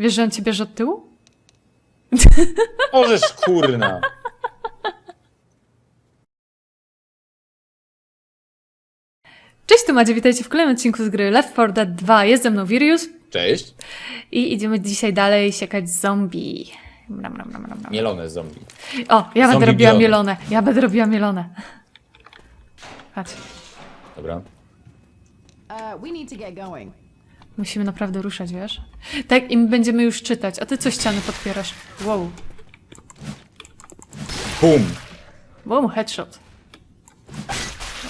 Wiesz, że on cię bierze od tyłu? Możesz, kurna. Cześć, tu Madzie, witajcie w kolejnym odcinku z gry Left 4 Dead 2. Jest ze mną Virius Cześć. i idziemy dzisiaj dalej siekać zombie. Ram, ram, ram, ram, ram. Mielone zombie. O, ja będę Zombie robiła mielone. mielone. Ja będę robiła mielone. Patrz, Dobra. Uh, we need to get going. Musimy naprawdę ruszać, wiesz? Tak, i my będziemy już czytać, a ty co ściany podpierasz? Wow, Bum. wow, headshot.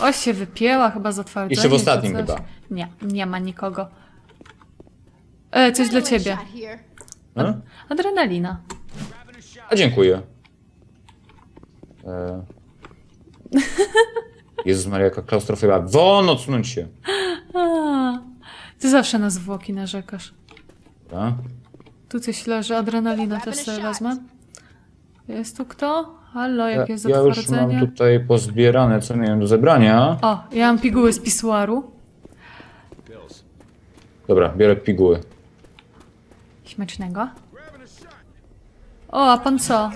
O, się wypięła chyba z otwartym. Jeszcze w ostatnim chyba. Nie, nie ma nikogo. E, coś dla ciebie. Adrenalina. A dziękuję. E... Jezus Maria, jaka klaustrofobia. Won, odsunąć się. A, ty zawsze na zwłoki narzekasz. Dobra. Tu coś leży, adrenalina też sobie wezmę. Jest tu kto? Halo, Ja, jakie jest ja już zatwardzenie? mam tutaj pozbierane, co miałem do zebrania. O, ja mam piguły z pisuaru. Dobra, biorę piguły. Śmiecznego. O, a pan co?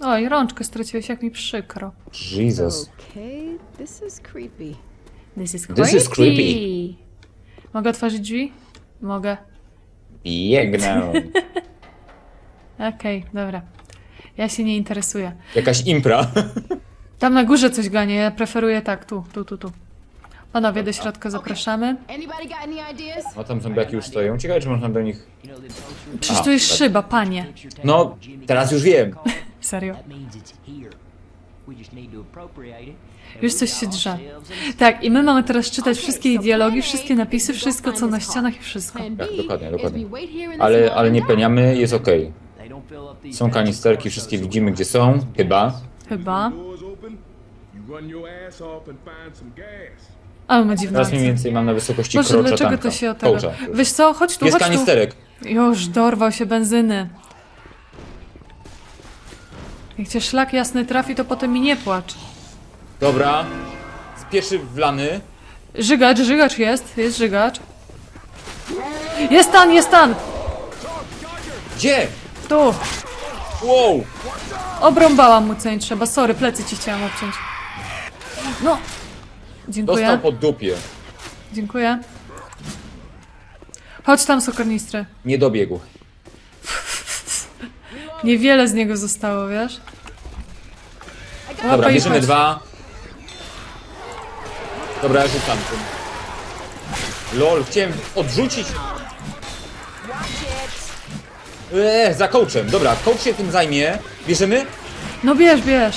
Oj, rączkę straciłeś, jak mi przykro. Jesus. Okay, this is creepy. This is This creepy. is creepy. Mogę otworzyć drzwi? Mogę. Biegnę. Okej, dobra. Ja się nie interesuję. Jakaś impra. Tam na górze coś ganie, ja preferuję tak, tu, tu, tu, tu. Panowie, do środka zapraszamy. No tam zombiaki już stoją. Ciekawe, czy można do nich... Przecież tu jest szyba, panie. No, teraz już wiem. Serio. Już coś się drze. Tak, i my mamy teraz czytać wszystkie dialogi, wszystkie napisy, wszystko co na ścianach i wszystko. Tak, dokładnie, dokładnie. Ale, ale nie peniamy, jest these Są kanisterki, wszystkie widzimy gdzie są, chyba. Chyba. Ale ma dziwne Teraz mniej akcje. więcej mam na wysokości Boże, krocza dlaczego tanka. to się od tego... Kołcza. Wiesz co, chodź tu, Jest chodź tu. kanisterek. Już, dorwał się benzyny. Jak cię szlak jasny trafi, to potem mi nie płacz. Dobra. Spieszy wlany. Żygacz, żygacz jest, jest żygacz. Jest tan, jest tan! Gdzie? Tu! Wow! Obrąbałam mu co nie trzeba, sorry, plecy ci chciałam obciąć. No! Dziękuję, Dostał po dupie. dziękuję. Chodź tam, sokornistry. Nie dobiegł. Niewiele z niego zostało, wiesz? Dobra, Łapaj i bierzemy chodź. dwa. Dobra, ja rzucam tym. Lol, chciałem odrzucić. Eee, za coachem. Dobra, coach się tym zajmie. Bierzemy? No bierz, bierz.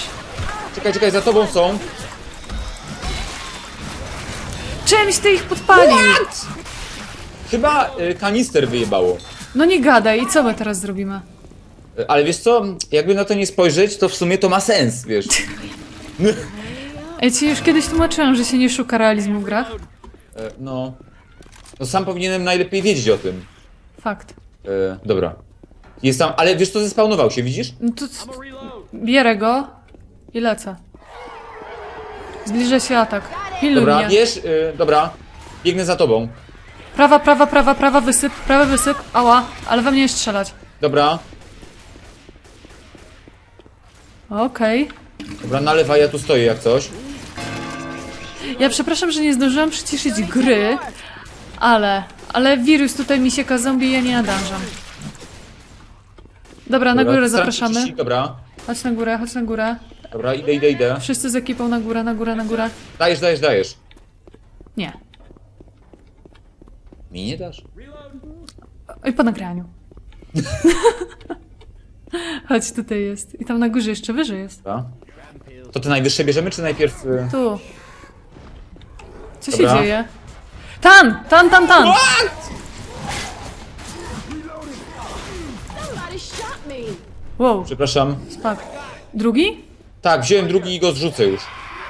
Czekaj, czekaj, za tobą są. Czymś ty ich podpalił! Chyba y, kanister wyjebało. No nie gadaj, i co my teraz zrobimy? Ale wiesz co, jakby na to nie spojrzeć, to w sumie to ma sens, wiesz. Ja ci już kiedyś tłumaczyłam, że się nie szuka realizmu w grach. E, No. No sam powinienem najlepiej wiedzieć o tym. Fakt. E, dobra. Jest tam, ale wiesz co, zespawnował się, widzisz? No to c- bierę go i lecę. Zbliża się atak. Pilnuj Dobra, mnie. wiesz, y, dobra. Biegnę za tobą. Prawa, prawa, prawa, prawa, wysyp, prawy wysyp. Ała, ale we mnie nie strzelać. Dobra. Okej. Dobra, nalewaj, ja tu stoję jak coś. Ja przepraszam, że nie zdążyłam przyciszyć gry, ale... Ale wirus tutaj mi się zombie i ja nie nadążam. Dobra, na Dobra, górę staram się zapraszamy. czyścić, Dobra, Chodź na górę, chodź na górę. dobra, idę, idę, idę. Wszyscy z ekipą na górę, na górę, na górę. Dajesz, dajesz, dajesz. Nie. Mi nie dasz? Oj, po nagraniu. Chodź, tutaj jest. I tam na górze jeszcze wyżej jest. Dobra. To te najwyższe bierzemy, czy najpierw... Y... Tu. Co się Dobra. dzieje? Tan! Tan, tan, tan! Somebody shot me. Wow, Przepraszam. spadł. Drugi? Tak, wziąłem drugi i go zrzucę już.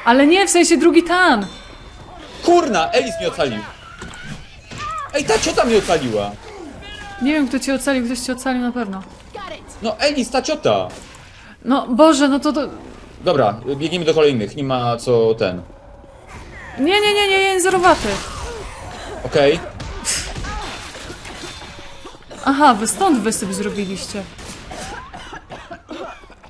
Ale nie, w sensie drugi tan! Kurna, Elis mnie ocalił. Ej, ta ciota mnie ocaliła. Nie wiem, kto cię ocalił, ktoś cię ocalił na pewno. No, Elis, ta ciota. No, Boże, no to to... Dobra, biegniemy do kolejnych, nie ma co ten. Nie, nie, nie, nie, nie, zerowaty. Okej. Aha, wy stąd wysyp zrobiliście.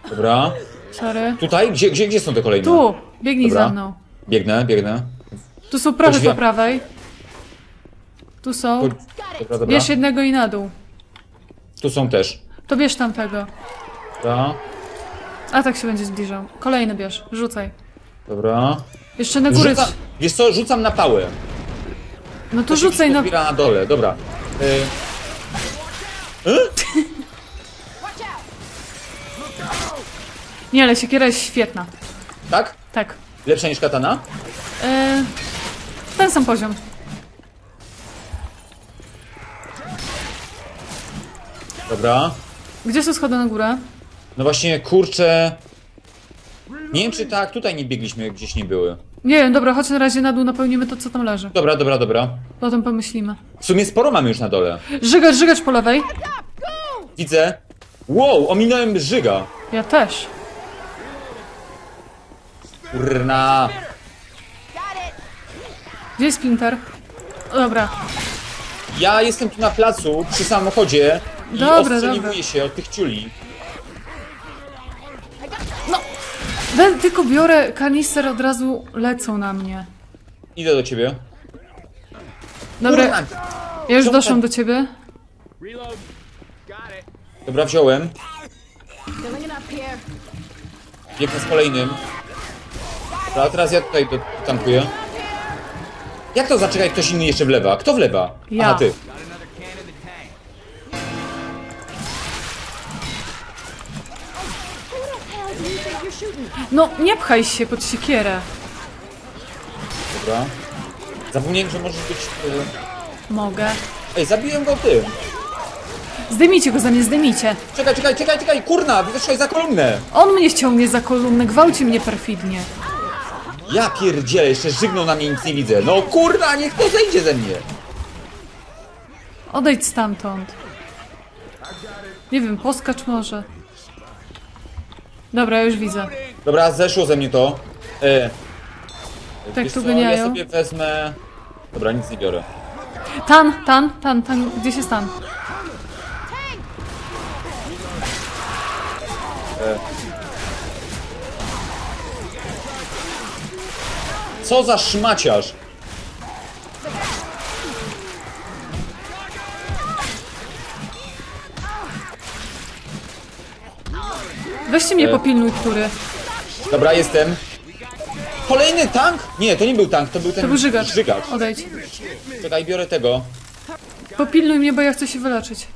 Dobra. Sorry. Tutaj? Gdzie, gdzie, gdzie są te kolejne? Tu! Biegnij Dobra. za mną. Biegnę, biegnę. Tu są Drzwi- po prawej. Tu są. Dobra, dobra. Bierz jednego i na dół. Tu są też. To bierz tamtego. Dobra. A tak się będzie zbliżał. Kolejny bierz. Rzucaj. Dobra. Jeszcze na górę. Rzucam, wiesz co, rzucam na pałę. No to To rzucaj na. Na dole, dobra. Y, Nie, ale siekiera jest świetna. tak? Tak. Lepsza niż katana? E, ten sam poziom. Dobra. Gdzie są schody na górę? No właśnie, kurczę... Nie wiem czy tak, tutaj nie biegliśmy, gdzieś nie były. Nie wiem, dobra, chodź na razie na dół, napełnimy to, co tam leży. Dobra, dobra, dobra. Potem pomyślimy. W sumie sporo mamy już na dole. Żygacz, żygacz po lewej. Widzę. Wow, ominąłem Żyga. Ja też. Kurna. Gdzie jest Splinter? Dobra. Ja jestem tu na placu, przy samochodzie i Dobra, dobra. się od tych ciuli. We, tylko biorę kanister, od razu lecą na mnie. Idę do ciebie. Dobra, Kurna. ja już doszłam do ciebie. Reload. Got it. Dobra, wziąłem. Filling it up here. Biegnę z kolejnym. Dobra, teraz ja tutaj do, tankuję. Jak to zaczekaj, ktoś inny jeszcze wlewa? Kto wlewa? Ja. Aha, ty. No, nie pchaj się pod siekierę. Dobra. Zapomniałem, że możesz być... y, Mogę. Ej, zabiłem go ty. Zdejmijcie go za mnie, zdejmijcie. Czekaj, czekaj, czekaj, czekaj, kurna, wyszłeś za kolumnę. On mnie ściągnie za kolumnę, gwałci mnie perfidnie. Ja pierdzielę, jeszcze żygnął na mnie, nic nie widzę. No kurna, niech to zejdzie ze mnie. Odejdź stamtąd. Nie wiem, poskacz może. Dobra, już widzę. Dobra, zeszło ze mnie to. E, Tak wiesz tu co, Ja sobie wezmę... Dobra, nic nie biorę. Tan, tan, tan, tan, gdzieś jest tan? Co za szmaciarz. Weźcie mnie E. popilnuj, który. Dobra, jestem. Kolejny tank? Nie, to nie był tank, to był ten To był żygacz. żygacz. Odejdź. Czekaj, biorę tego. Popilnuj mnie, bo ja chcę się wyleczyć.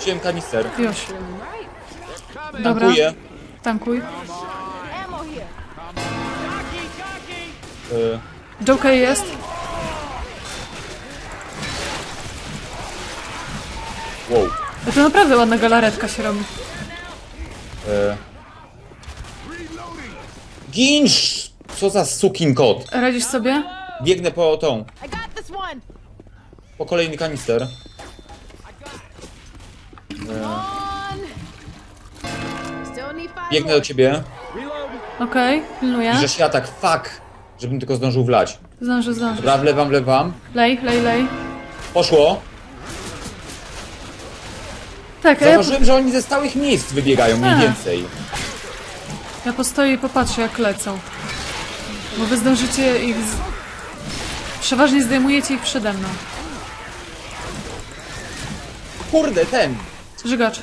Wziąłem kanister. Już. Dobra, Tankuję. tankuj. E, Joker jest. wow. To naprawdę ładna galaretka się robi. E, Ginsz! Co za sukin kot. Radzisz sobie? Biegnę po tą, po kolejny kanister. Five Biegnę do ciebie. Okej, pilnuję. Bierzesz się atak, fuck! Żebym tylko zdążył wlać. Zdążę, zdążę. Dobra, wlewam, wlewam. Lej, lej, lej. Poszło. Tak, a ja, Zauważyłem, że oni ze stałych miejsc wybiegają mniej A. więcej. ja postoję i popatrzę jak lecą. Bo wy zdążycie ich... Z... Przeważnie zdejmujecie ich przede mną. Kurde, ten! Żygacz.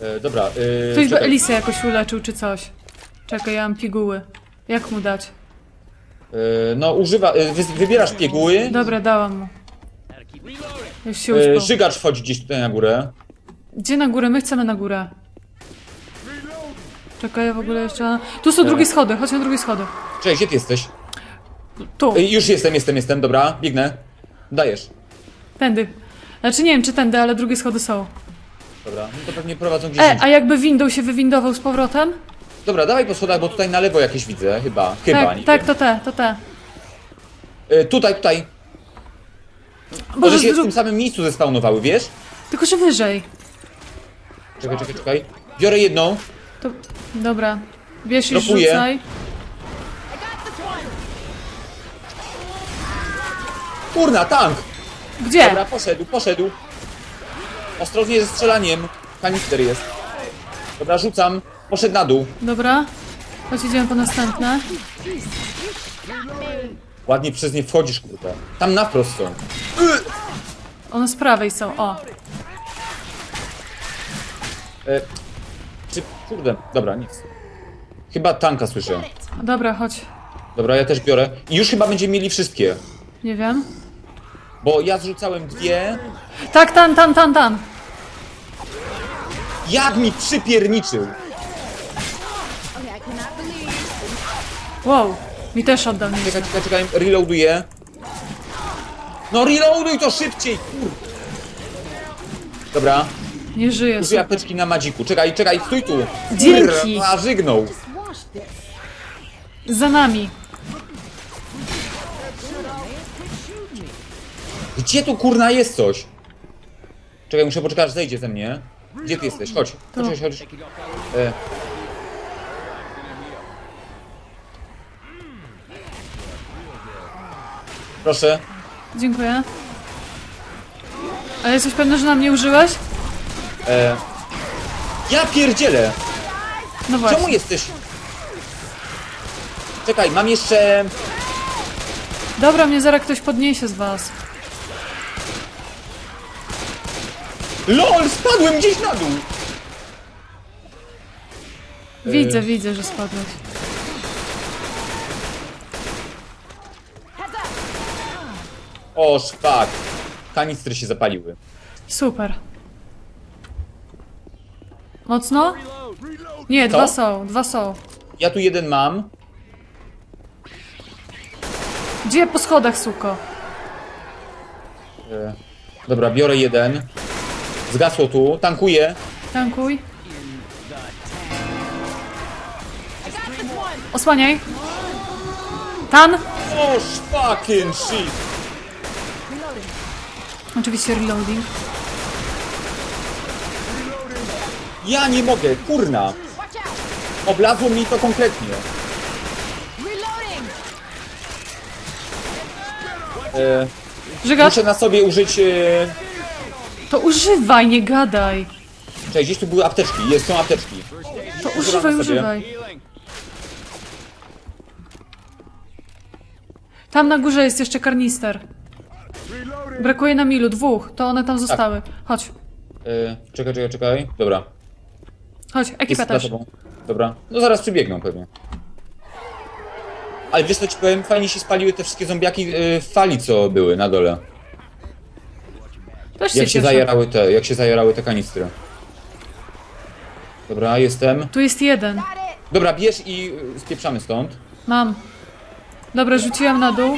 E, dobra, e, Ktoś by czekaj. Elisę jakoś uleczył czy coś. Czekaj, ja mam piguły. Jak mu dać? E, no, używa, e, wy, wybierasz pieguły. Dobra, dałam mu. Już się E, uspał. żygacz wchodzi gdzieś tutaj na górę. Gdzie na górę? My chcemy na górę. Czekaj, ja w ogóle jeszcze... Tu są drugie schody, chodź na drugie schody. Cześć, gdzie ty jesteś? Tu, E, już jestem, jestem, jestem, dobra, biegnę. Dajesz. tędy. Znaczy nie wiem, czy tędy, ale drugie schody są. Dobra, no to pewnie prowadzą gdzieś E, indziej. a jakby windą się wywindował z powrotem? Dobra, dawaj po schodach, bo tutaj na lewo jakieś widzę, chyba, chyba, tak, nie tak, wiem. to te, to te. E, tutaj, tutaj. Boże, Może się w zrób... tym samym miejscu zespawnowały, wiesz? Tylko, że wyżej. Czekaj, czekaj, czekaj. Biorę jedną. To... Dobra. Bierz i Dropuję. rzucaj. Kurna, tank! Gdzie? Dobra, poszedł, poszedł. Ostrożnie ze strzelaniem. Kanister jest. Dobra, rzucam. Poszedł na dół. Dobra. Chodź, idziemy po następne. Ładnie przez nie wchodzisz, kurde. Tam na wprost są. One z prawej są, o. E, czy, kurde, dobra, nic. Chyba tanka słyszę. Dobra, chodź. Dobra, ja też biorę. I już chyba będziemy mieli wszystkie. Nie wiem. Bo ja zrzucałem dwie. Tak, tan, tan, tan, tan. Jak mi przypierniczył! Wow. Mi też oddał Czekaj, nieźle. czekaj, czekaj, reloaduję. No reloaduj to szybciej, kurde. Dobra, Nie żyje. użyję apteczki na madziku. Czekaj, czekaj, stój tu. Dzięki. A żygnął. Za nami. Gdzie tu kurna jest coś? Czekaj, muszę poczekać, aż zejdzie ze mnie. Gdzie ty jesteś? Chodź, chodź, chodź, chodź. E. Proszę. Dziękuję. A jesteś pewny, że nam nie użyłeś? E. Ja pierdzielę! No właśnie. Czemu jesteś? Czekaj, mam jeszcze... Dobra, mnie zaraz ktoś podniesie z was. LOL, spadłem gdzieś na dół! Widzę, widzę, że spadłeś. O, szpak. Kanistry się zapaliły. Super. Mocno? Nie, Co? dwa są, dwa są. Ja tu jeden mam. Gdzie po schodach, suko? E, dobra, biorę jeden. Zgasło tu, tankuję. Tankuj. Osłaniaj. Tan. O, fucking shit! Oczywiście reloading. Ja nie mogę, kurna! Oblazło mi to konkretnie. E, Żygacz, muszę na sobie użyć... E, to używaj, nie gadaj. czekaj, gdzieś tu były apteczki, jest, są apteczki. To używaj, sobie. używaj. Tam na górze jest jeszcze karnister. Brakuje nam ilu? Dwóch. To one tam zostały. Chodź, E, czekaj, czekaj, czekaj. Dobra, chodź, ekipa jest za też. tobą. Dobra, no zaraz przybiegną pewnie. Ale wiesz co ci powiem, fajnie się spaliły te wszystkie zombiaki e, w fali, co były na dole. Też się Jak się cieszę. zajarały te, jak się zajarały te kanistry. Dobra, jestem. Tu jest jeden. Dobra, bierz i y, spieprzamy stąd. Mam. Dobra, rzuciłam na dół.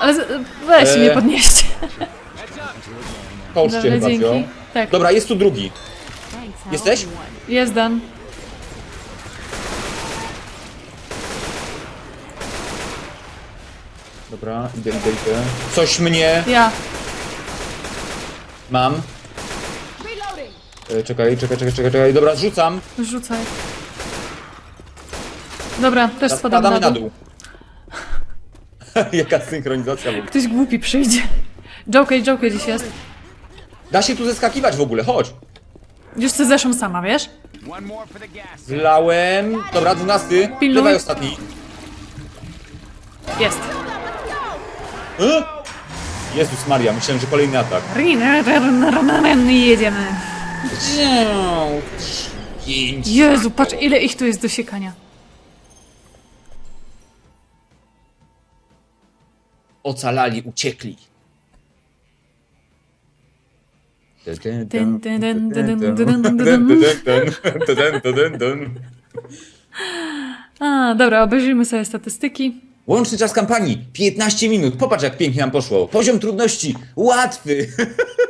Ale z- weź Eee. mnie podnieście. Dobra, chyba dzięki. Tak, Dobra, jest tu drugi. Jesteś? jest Dan. Dobra, idę, idę, idę. Coś mnie Ja. mam. E, czekaj, czekaj, czekaj, czekaj, czekaj. Dobra, zrzucam. Rzucaj. Dobra, też spadamy Spadamy na dół. Jaka synchronizacja w ogóle. Ktoś głupi przyjdzie. Joker, Joker dziś jest. Da się tu zeskakiwać w ogóle, chodź. Już chcę zeszłam sama, wiesz? Zlałem. Dobra, dwunasty. Pilnuj. Dawaj ostatni. Jest. E? Jezus Maria, myślałem, że kolejny atak. I jedziemy. Pięć. Jezu, patrz ile ich tu jest do siekania. Ocalali, uciekli. A, dobra, obejrzyjmy sobie statystyki. Łączny czas kampanii 15 minut. Popatrz jak pięknie nam poszło. Poziom trudności łatwy.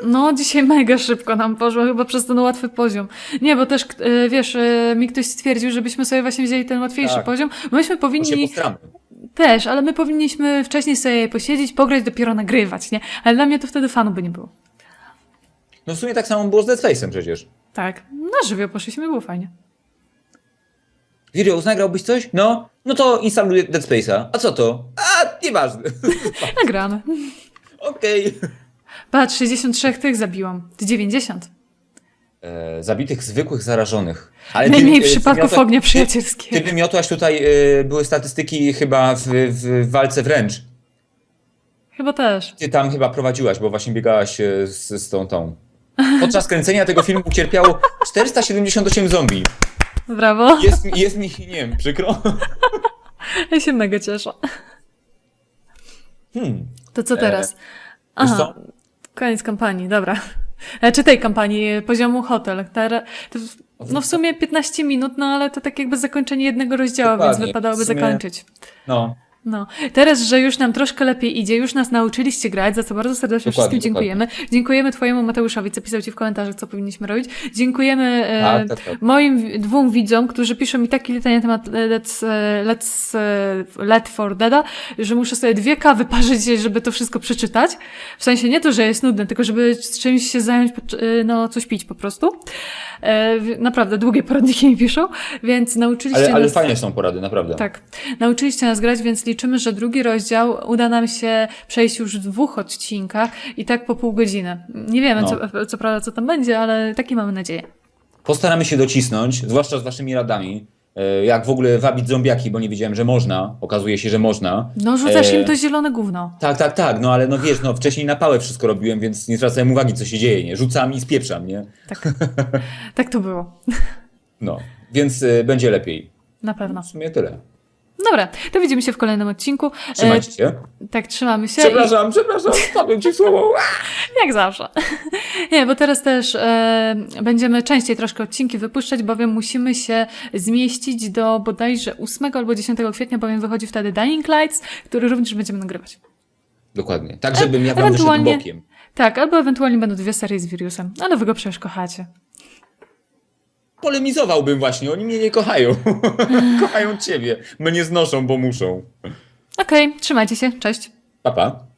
No, dzisiaj mega szybko nam poszło, chyba przez ten łatwy poziom. Nie, bo też, e, wiesz, e, mi ktoś stwierdził, żebyśmy sobie właśnie wzięli ten łatwiejszy Tak. poziom. Myśmy powinni też, ale my powinniśmy wcześniej sobie posiedzieć, pograć, dopiero nagrywać, nie? Ale dla mnie to wtedy fanu by nie było. No w sumie tak samo było z Dead Space'em przecież. Tak, na żywioł poszliśmy, było fajnie. Wirus, nagrałbyś coś? No, no to instaluję Dead Space'a. A co to? A, nieważne. Nagramy. Okej. Patrz, 63 tych zabiłam. Ty 90. E, Zabitych zwykłych zarażonych. Ale Najmniej e, przypadków wymiotła- ognia Ty, przyjacielskiego. ty wymiotłaś tutaj, e, były statystyki chyba w, w walce wręcz. Chyba też. Ty tam chyba prowadziłaś, bo właśnie biegałaś e, z, z tą tą. Podczas kręcenia tego filmu ucierpiało 478 zombie. Brawo. Jest, mi- jest mi, nie wiem, przykro. Ja się mega cieszę. Hmm. To co teraz? Wiesz co? koniec kampanii, dobra. E, Czy tej kampanii, poziomu hotel. No w sumie 15 minut, no ale to tak jakby zakończenie jednego rozdziału, więc Dokładnie. wypadałoby W sumie- zakończyć. No. No, teraz, że już nam troszkę lepiej idzie, już nas nauczyliście grać, za co bardzo serdecznie Dokładnie, wszystkim dziękujemy. Dziękujemy Twojemu Mateuszowi, co pisał Ci w komentarzach, co powinniśmy robić. Dziękujemy e, Tak, tak, tak. moim dwóm widzom, którzy piszą mi takie litanie na temat Let's, e, let's e, Let for Deada, że muszę sobie dwie kawy parzyć, żeby to wszystko przeczytać. W sensie nie to, że jest nudne, tylko żeby z czymś się zająć, no coś pić po prostu. Naprawdę, długie poradniki mi piszą, więc nauczyliście Ale, ale nas... fajne są porady, naprawdę. Tak. Nauczyliście nas grać, więc liczymy, że drugi rozdział uda nam się przejść już w dwóch odcinkach i tak po pół godziny. Nie wiemy, No. co, co prawda, co tam będzie, ale takie mamy nadzieję. Postaramy się docisnąć, zwłaszcza z waszymi radami. e, Jak w ogóle wabić zombiaki, bo nie wiedziałem, że można. Okazuje się, że można. No, rzucasz E, im to zielone gówno. Tak, tak, tak, no ale no wiesz, no wcześniej na pałę wszystko robiłem, więc nie zwracałem uwagi, co się dzieje, nie? Rzucam i spieprzam, nie? Tak. tak to było. No, więc y, będzie lepiej. Na pewno. W sumie tyle. Dobra, to widzimy się w kolejnym odcinku. Trzymajcie się. E, tak, trzymamy się. Przepraszam, przepraszam, wpadłem ci słowo. I, jak zawsze. Nie, bo teraz też e, będziemy częściej troszkę odcinki wypuszczać, bowiem musimy się zmieścić do bodajże 8 albo 10 kwietnia, bowiem wychodzi wtedy Dying Lights, który również będziemy nagrywać. Dokładnie, tak żebym ja wam bokiem. Tak, albo ewentualnie będą dwie serie z Wirusem, ale wy go przecież kochacie. Polemizowałbym właśnie, oni mnie nie kochają. kochają ciebie. Mnie znoszą, bo muszą. Okej, trzymajcie się, cześć. Pa, pa.